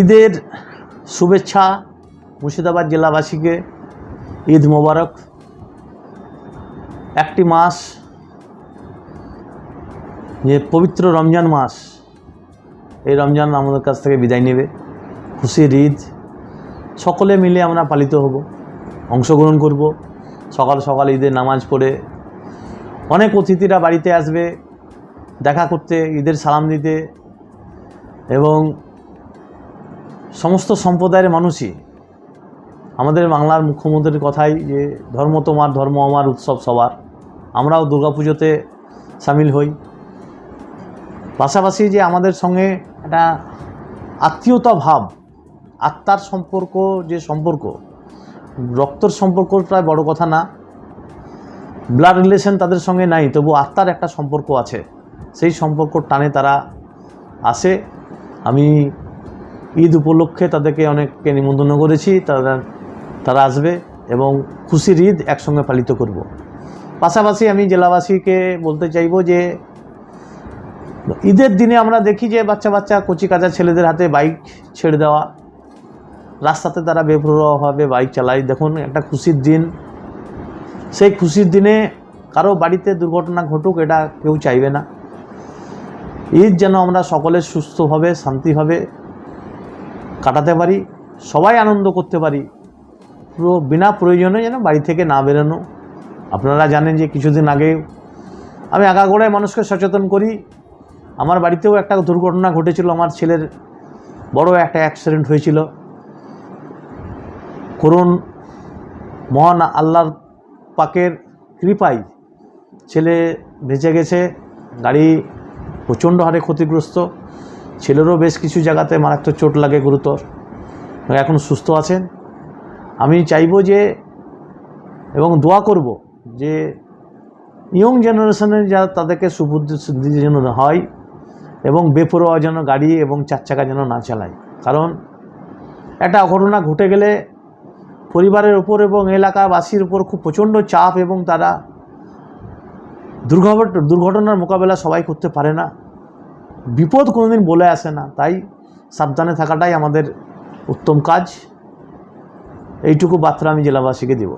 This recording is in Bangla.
ঈদের শুভেচ্ছা মুর্শিদাবাদ জেলাবাসীকে, ঈদ মোবারক। একটি মাস যে পবিত্র রমজান মাস, এই রমজান আমাদের কাছ থেকে বিদায় নেবে। খুশির ঈদ। সকলে মিলে আমরা পালিত হব, অংশগ্রহণ করব। সকাল সকাল ঈদের নামাজ পড়ে অনেক অতিথিরা বাড়িতে আসবে, দেখা করতে, ঈদের সালাম দিতে এবং সমস্ত সম্প্রদায়ের মানুষই আমাদের বাংলার মুখ্যমন্ত্রীর কথাই যে ধর্ম তোমার, ধর্ম আমার, উৎসব সবার। আমরাও দুর্গাপুজোতে সামিল হই। পাশাপাশি যে আমাদের সঙ্গে একটা আত্মীয়তা ভাব, আত্মার সম্পর্ক যে সম্পর্ক, রক্তর সম্পর্ক প্রায় বড় কথা না। ব্লাড রিলেশন তাদের সঙ্গে নাই, তবু আত্মার একটা সম্পর্ক আছে। সেই সম্পর্ক টানে তারা আসে। আমি ঈদ উপলক্ষে তাদেরকে অনেককে নিমন্ত্রণ করেছি, তারা তারা আসবে এবং খুশির ঈদ একসঙ্গে পালিত করব। পাশাপাশি আমি জেলাবাসীকে বলতে চাইব যে, ঈদের দিনে আমরা দেখি যে বাচ্চা বাচ্চা কচি কাঁচা ছেলেদের হাতে বাইক ছেড়ে দেওয়া, রাস্তাতে তারা বেপরোয়াভাবে বাইক চালায়। দেখুন, একটা খুশির দিন। সেই খুশির দিনে কারও বাড়িতে দুর্ঘটনা ঘটুক, এটা কেউ চাইবে না। ঈদ যেন আমরা সকলে সুস্থভাবে, শান্তিভাবে কাটাতে পারি, সবাই আনন্দ করতে পারি। পুরো বিনা প্রয়োজনে যেন বাড়ি থেকে না বেরোনো। আপনারা জানেন যে কিছুদিন আগে আমি আগাগোড়ায় মানুষকে সচেতন করি। আমার বাড়িতেও একটা দুর্ঘটনা ঘটেছিল, আমার ছেলের বড় একটা অ্যাক্সিডেন্ট হয়েছিল। করুণ, মহান আল্লাহর পাকের কৃপায় ছেলে বেঁচে গেছে, গাড়ি প্রচণ্ড হারে ক্ষতিগ্রস্ত। ছেলেরও বেশ কিছু জায়গাতে মারাত্মক চোট লাগে গুরুতর। এখন সুস্থ আছেন। আমি চাইব যে, এবং দোয়া করব যে ইয়ং জেনারেশনের যা তাদেরকে সুবুদ্ধি যেন হয় এবং বেপরোয়া যেন গাড়ি এবং চার চাকা যেন না চালায়। কারণ একটা অঘটনা ঘটে গেলে পরিবারের উপর এবং এলাকাবাসীর উপর খুব প্রচণ্ড চাপ এবং তারা দুর্ঘটনা, দুর্ঘটনার মোকাবেলা সবাই করতে পারে না। বিপদ কোনোদিন বলে আসে না। তাই সাবধানে থাকাটাই আমাদের উত্তম কাজ। এইটুকু বার্তা আমি জেলাবাসীকে দেব।